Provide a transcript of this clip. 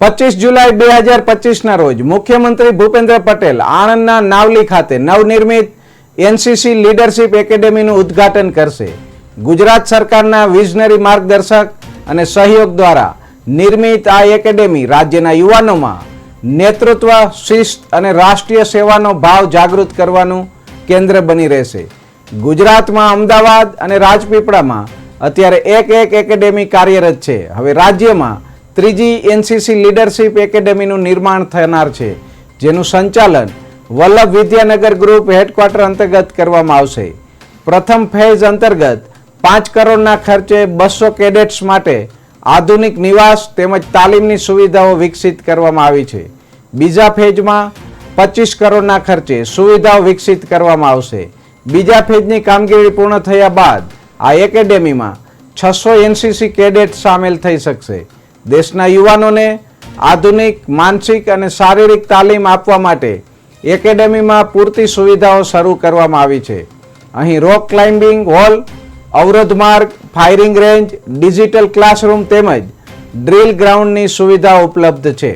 પચીસ જુલાઈ બે હજાર પચીસના રોજ મુખ્યમંત્રી ભૂપેન્દ્ર પટેલ આણંદના નાવલી ખાતે નવનિર્મિત એનસીસી લીડરશિપ એકેડેમીનું ઉદ્ઘાટન કરશે. ગુજરાત સરકારના વિઝનરી માર્ગદર્શક અને સહયોગ દ્વારા નિર્મિત આ એકેડેમી રાજ્યના યુવાનોમાં નેતૃત્વ, શિસ્ત અને રાષ્ટ્રીય સેવાનો ભાવ જાગૃત કરવાનું કેન્દ્ર બની રહેશે. ગુજરાતમાં અમદાવાદ અને રાજપીપળામાં અત્યારે એક એક એકેડેમી કાર્યરત છે. હવે રાજ્યમાં ત્રીજી એનસીસી લીડરશિપ એકેડેમીનું નિર્માણ થનાર છે, જેનું સંચાલન વલ્લભ વિદ્યાનગર ગ્રુપ હેડક્વાર્ટર અંતર્ગત કરવામાં આવશે. પ્રથમ ફેઝ અંતર્ગત પાંચ કરોડના ખર્ચે બસો કેડેટ્સ માટે આધુનિક નિવાસ તેમજ તાલીમની સુવિધાઓ વિકસિત કરવામાં આવી છે. બીજા ફેઝમાં પચીસ કરોડના ખર્ચે સુવિધાઓ વિકસિત કરવામાં આવશે. બીજા ફેઝની કામગીરી પૂર્ણ થયા બાદ આ એકેડેમીમાં છસો એનસીસી કેડેટ સામેલ થઈ શકશે. દેશના યુવાનોને આધુનિક, માનસિક અને શારીરિક તાલીમ આપવા માટે એકેડેમીમાં પૂરતી સુવિધાઓ શરૂ કરવામાં આવી છે. અહીં રોક ક્લાઇમ્બિંગ હોલ, અવરોધ માર્ગ, ફાયરિંગ રેન્જ, ડિજિટલ ક્લાસરૂમ તેમજ ડ્રીલ ગ્રાઉન્ડની સુવિધા ઉપલબ્ધ છે.